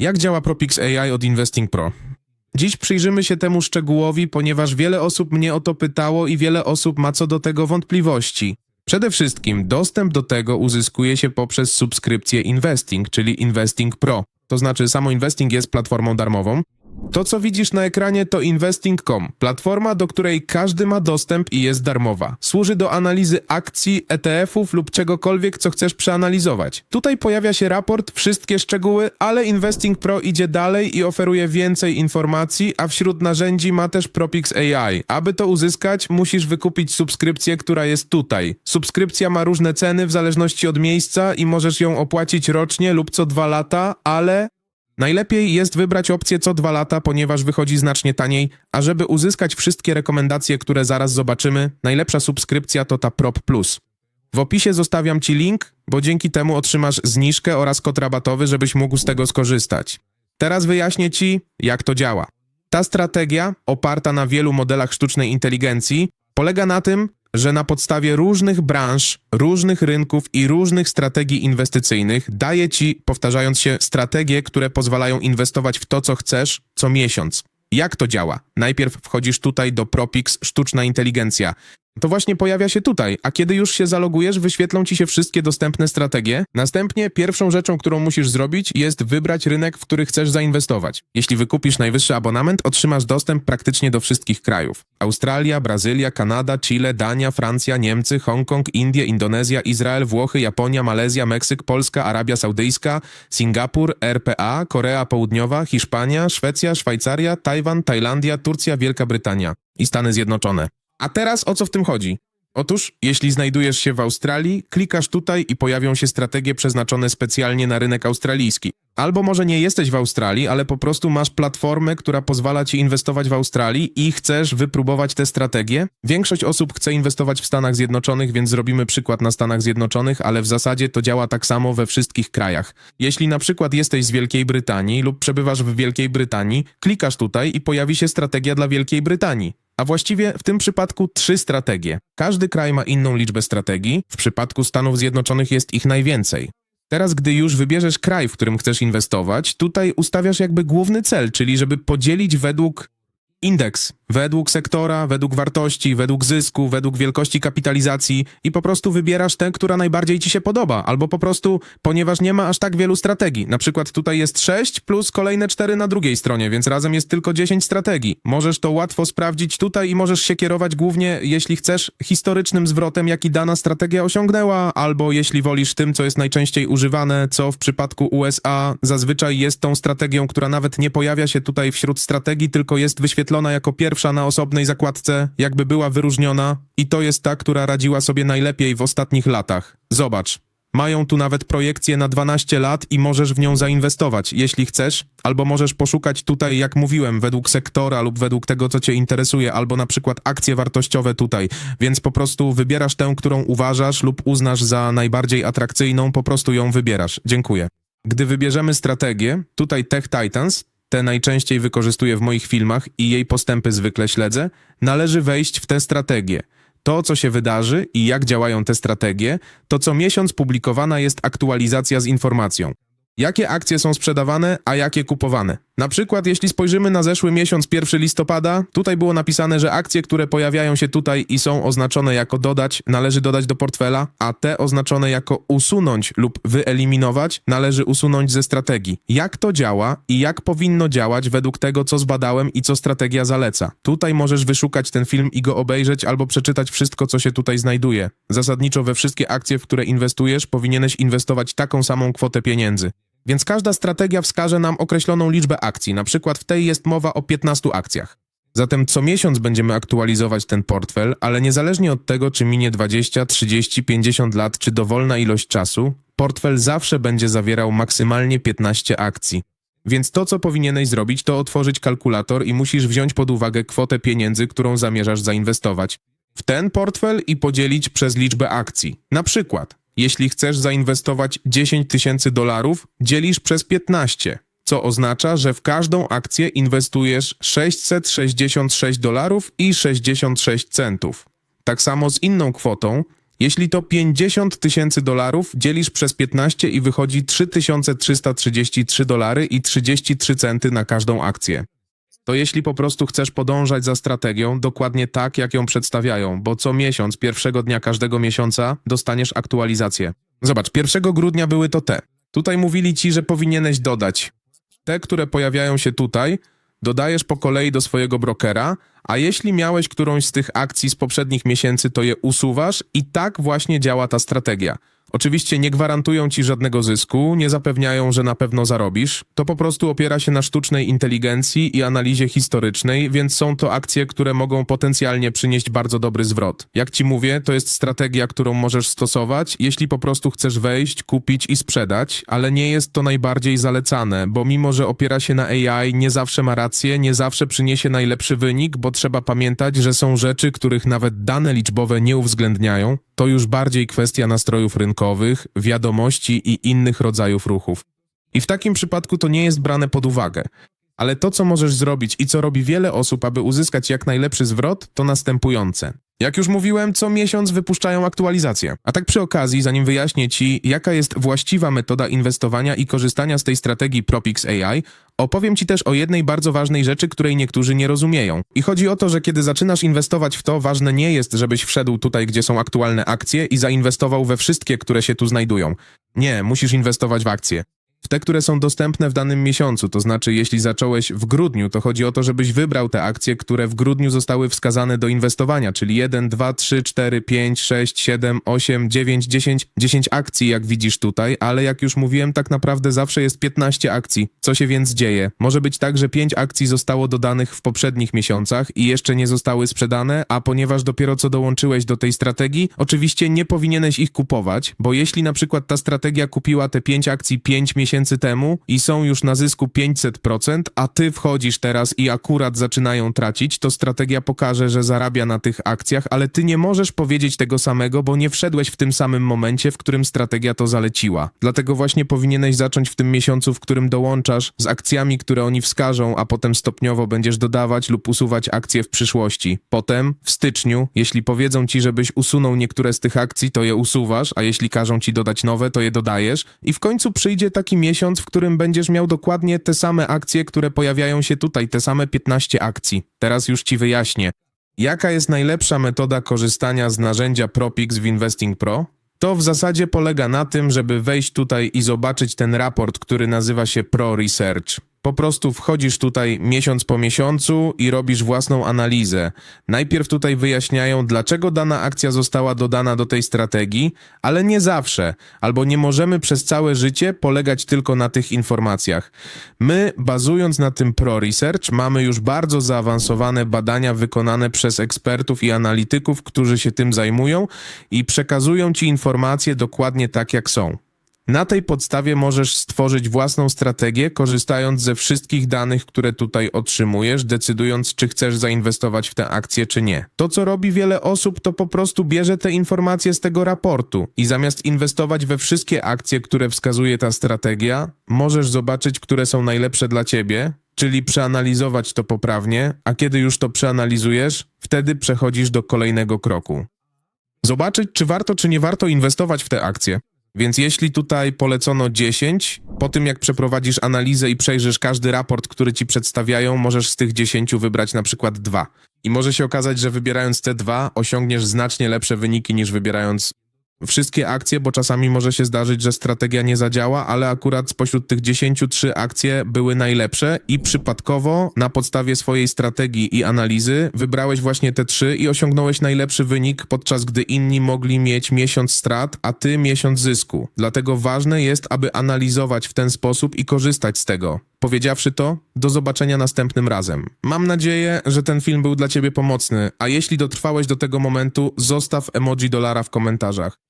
Jak działa Propix AI od Investing Pro? Dziś przyjrzymy się temu szczegółowi, ponieważ wiele osób mnie o to pytało i wiele osób ma co do tego wątpliwości. Przede wszystkim dostęp do tego uzyskuje się poprzez subskrypcję Investing, czyli Investing Pro. To znaczy samo Investing jest platformą darmową. To co widzisz na ekranie to Investing.com, platforma, do której każdy ma dostęp i jest darmowa. Służy do analizy akcji, ETF-ów lub czegokolwiek, co chcesz przeanalizować. Tutaj pojawia się raport, wszystkie szczegóły, ale Investing Pro idzie dalej i oferuje więcej informacji, a wśród narzędzi ma też Propix AI. Aby to uzyskać, musisz wykupić subskrypcję, która jest tutaj. Subskrypcja ma różne ceny w zależności od miejsca i możesz ją opłacić rocznie lub co dwa lata, ale Najlepiej jest wybrać opcję co dwa lata, ponieważ wychodzi znacznie taniej, a żeby uzyskać wszystkie rekomendacje, które zaraz zobaczymy, najlepsza subskrypcja to ta Prop Plus. W opisie zostawiam Ci link, bo dzięki temu otrzymasz zniżkę oraz kod rabatowy, żebyś mógł z tego skorzystać. Teraz wyjaśnię Ci, jak to działa. Ta strategia, oparta na wielu modelach sztucznej inteligencji, polega na tym, że na podstawie różnych branż, różnych rynków i różnych strategii inwestycyjnych daje ci, powtarzając się, strategie, które pozwalają inwestować w to, co chcesz, co miesiąc. Jak to działa? Najpierw wchodzisz tutaj do Propix Sztuczna Inteligencja. To właśnie pojawia się tutaj, a kiedy już się zalogujesz, wyświetlą ci się wszystkie dostępne strategie. Następnie pierwszą rzeczą, którą musisz zrobić, jest wybrać rynek, w który chcesz zainwestować. Jeśli wykupisz najwyższy abonament, otrzymasz dostęp praktycznie do wszystkich krajów. Australia, Brazylia, Kanada, Chile, Dania, Francja, Niemcy, Hongkong, Indie, Indonezja, Izrael, Włochy, Japonia, Malezja, Meksyk, Polska, Arabia Saudyjska, Singapur, RPA, Korea Południowa, Hiszpania, Szwecja, Szwajcaria, Tajwan, Tajlandia, Turcja, Wielka Brytania i Stany Zjednoczone. A teraz o co w tym chodzi? Otóż, jeśli znajdujesz się w Australii, klikasz tutaj i pojawią się strategie przeznaczone specjalnie na rynek australijski. Albo może nie jesteś w Australii, ale po prostu masz platformę, która pozwala ci inwestować w Australii i chcesz wypróbować te strategie. Większość osób chce inwestować w Stanach Zjednoczonych, więc zrobimy przykład na Stanach Zjednoczonych, ale w zasadzie to działa tak samo we wszystkich krajach. Jeśli na przykład jesteś z Wielkiej Brytanii lub przebywasz w Wielkiej Brytanii, klikasz tutaj i pojawi się strategia dla Wielkiej Brytanii. A właściwie w tym przypadku trzy strategie. Każdy kraj ma inną liczbę strategii, w przypadku Stanów Zjednoczonych jest ich najwięcej. Teraz, gdy już wybierzesz kraj, w którym chcesz inwestować, tutaj ustawiasz jakby główny cel, czyli żeby podzielić według indeks, według sektora, według wartości, według zysku, według wielkości kapitalizacji i po prostu wybierasz tę, która najbardziej ci się podoba, albo po prostu, ponieważ nie ma aż tak wielu strategii. Na przykład tutaj jest 6 plus kolejne 4 na drugiej stronie, więc razem jest tylko 10 strategii. Możesz to łatwo sprawdzić tutaj i możesz się kierować głównie, jeśli chcesz, historycznym zwrotem, jaki dana strategia osiągnęła, albo jeśli wolisz tym, co jest najczęściej używane, co w przypadku USA zazwyczaj jest tą strategią, która nawet nie pojawia się tutaj wśród strategii, tylko jest wyświetlona jako pierwsza na osobnej zakładce, jakby była wyróżniona i to jest ta, która radziła sobie najlepiej w ostatnich latach. Zobacz. Mają tu nawet projekcję na 12 lat i możesz w nią zainwestować, jeśli chcesz, albo możesz poszukać tutaj, jak mówiłem, według sektora lub według tego, co cię interesuje, albo na przykład akcje wartościowe tutaj, więc po prostu wybierasz tę, którą uważasz lub uznasz za najbardziej atrakcyjną, po prostu ją wybierasz. Dziękuję. Gdy wybierzemy strategię, tutaj Tech Titans, te najczęściej wykorzystuję w moich filmach i jej postępy zwykle śledzę, należy wejść w tę strategię. To, co się wydarzy i jak działają te strategie, to co miesiąc publikowana jest aktualizacja z informacją. Jakie akcje są sprzedawane, a jakie kupowane? Na przykład, jeśli spojrzymy na zeszły miesiąc, 1 listopada, tutaj było napisane, że akcje, które pojawiają się tutaj i są oznaczone jako dodać, należy dodać do portfela, a te oznaczone jako usunąć lub wyeliminować, należy usunąć ze strategii. Jak to działa i jak powinno działać według tego, co zbadałem i co strategia zaleca? Tutaj możesz wyszukać ten film i go obejrzeć albo przeczytać wszystko, co się tutaj znajduje. Zasadniczo we wszystkie akcje, w które inwestujesz, powinieneś inwestować taką samą kwotę pieniędzy. Więc każda strategia wskaże nam określoną liczbę akcji. Na przykład w tej jest mowa o 15 akcjach. Zatem co miesiąc będziemy aktualizować ten portfel, ale niezależnie od tego, czy minie 20, 30, 50 lat, czy dowolna ilość czasu, portfel zawsze będzie zawierał maksymalnie 15 akcji. Więc to, co powinieneś zrobić, to otworzyć kalkulator i musisz wziąć pod uwagę kwotę pieniędzy, którą zamierzasz zainwestować w ten portfel i podzielić przez liczbę akcji. Na przykład, jeśli chcesz zainwestować 10 tysięcy dolarów, dzielisz przez 15, co oznacza, że w każdą akcję inwestujesz 666 dolarów i 66 centów. Tak samo z inną kwotą, Jeśli to 50 tysięcy dolarów, dzielisz przez 15 i wychodzi 3333 dolary i 33 centy na każdą akcję. To jeśli po prostu chcesz podążać za strategią dokładnie tak, jak ją przedstawiają, bo co miesiąc, pierwszego dnia każdego miesiąca dostaniesz aktualizację. Zobacz, 1 grudnia były to te. Tutaj mówili ci, że powinieneś dodać. Te, które pojawiają się tutaj, dodajesz po kolei do swojego brokera, a jeśli miałeś którąś z tych akcji z poprzednich miesięcy, to je usuwasz i tak właśnie działa ta strategia. Oczywiście nie gwarantują ci żadnego zysku, nie zapewniają, że na pewno zarobisz. To po prostu opiera się na sztucznej inteligencji i analizie historycznej, więc są to akcje, które mogą potencjalnie przynieść bardzo dobry zwrot. Jak ci mówię, to jest strategia, którą możesz stosować, jeśli po prostu chcesz wejść, kupić i sprzedać, ale nie jest to najbardziej zalecane, bo mimo, że opiera się na AI, nie zawsze ma rację, nie zawsze przyniesie najlepszy wynik, bo trzeba pamiętać, że są rzeczy, których nawet dane liczbowe nie uwzględniają. To już bardziej kwestia nastrojów wiadomości i innych rodzajów ruchów. I w takim przypadku to nie jest brane pod uwagę. Ale to, co możesz zrobić i co robi wiele osób, aby uzyskać jak najlepszy zwrot, to następujące. Jak już mówiłem, co miesiąc wypuszczają aktualizacje. A tak przy okazji, zanim wyjaśnię Ci, jaka jest właściwa metoda inwestowania i korzystania z tej strategii Propix AI, opowiem Ci też o jednej bardzo ważnej rzeczy, której niektórzy nie rozumieją. I chodzi o to, że kiedy zaczynasz inwestować w to, ważne nie jest, żebyś wszedł tutaj, gdzie są aktualne akcje i zainwestował we wszystkie, które się tu znajdują. Nie, musisz inwestować w akcje. W te, które są dostępne w danym miesiącu, to znaczy jeśli zacząłeś w grudniu, to chodzi o to, żebyś wybrał te akcje, które w grudniu zostały wskazane do inwestowania, czyli 1, 2, 3, 4, 5, 6, 7, 8, 9, 10, 10 akcji, jak widzisz tutaj, ale jak już mówiłem, tak naprawdę zawsze jest 15 akcji. Co się więc dzieje? Może być tak, że 5 akcji zostało dodanych w poprzednich miesiącach i jeszcze nie zostały sprzedane, a ponieważ dopiero co dołączyłeś do tej strategii, oczywiście nie powinieneś ich kupować, bo jeśli na przykład ta strategia kupiła te 5 akcji 5 miesięcy temu i są już na zysku 500%, a ty wchodzisz teraz i akurat zaczynają tracić, to strategia pokaże, że zarabia na tych akcjach, ale ty nie możesz powiedzieć tego samego, bo nie wszedłeś w tym samym momencie, w którym strategia to zaleciła. Dlatego właśnie powinieneś zacząć w tym miesiącu, w którym dołączasz z akcjami, które oni wskażą, a potem stopniowo będziesz dodawać lub usuwać akcje w przyszłości. Potem w styczniu, jeśli powiedzą ci, żebyś usunął niektóre z tych akcji, to je usuwasz, a jeśli każą ci dodać nowe, to je dodajesz i w końcu przyjdzie taki miesiąc, w którym będziesz miał dokładnie te same akcje, które pojawiają się tutaj, te same 15 akcji. Teraz już ci wyjaśnię. Jaka jest najlepsza metoda korzystania z narzędzia Propix w Investing Pro? To w zasadzie polega na tym, żeby wejść tutaj i zobaczyć ten raport, który nazywa się Pro Research. Po prostu wchodzisz tutaj miesiąc po miesiącu i robisz własną analizę. Najpierw tutaj wyjaśniają, dlaczego dana akcja została dodana do tej strategii, ale nie zawsze, albo nie możemy przez całe życie polegać tylko na tych informacjach. My, bazując na tym Pro Research, mamy już bardzo zaawansowane badania wykonane przez ekspertów i analityków, którzy się tym zajmują i przekazują ci informacje dokładnie tak, jak są. Na tej podstawie możesz stworzyć własną strategię, korzystając ze wszystkich danych, które tutaj otrzymujesz, decydując, czy chcesz zainwestować w tę akcję, czy nie. To, co robi wiele osób, to po prostu bierze te informacje z tego raportu i zamiast inwestować we wszystkie akcje, które wskazuje ta strategia, możesz zobaczyć, które są najlepsze dla ciebie, czyli przeanalizować to poprawnie, a kiedy już to przeanalizujesz, wtedy przechodzisz do kolejnego kroku. Zobaczyć, czy warto, czy nie warto inwestować w te akcje. Więc jeśli tutaj polecono 10, po tym jak przeprowadzisz analizę i przejrzysz każdy raport, który ci przedstawiają, możesz z tych 10 wybrać na przykład dwa. I może się okazać, że wybierając te dwa osiągniesz znacznie lepsze wyniki niż wybierając wszystkie akcje, bo czasami może się zdarzyć, że strategia nie zadziała, ale akurat spośród tych 10 trzy akcje były najlepsze i przypadkowo na podstawie swojej strategii i analizy wybrałeś właśnie te trzy i osiągnąłeś najlepszy wynik, podczas gdy inni mogli mieć miesiąc strat, a ty miesiąc zysku. Dlatego ważne jest, aby analizować w ten sposób i korzystać z tego. Powiedziawszy to, do zobaczenia następnym razem. Mam nadzieję, że ten film był dla Ciebie pomocny, a jeśli dotrwałeś do tego momentu, zostaw emoji dolara w komentarzach.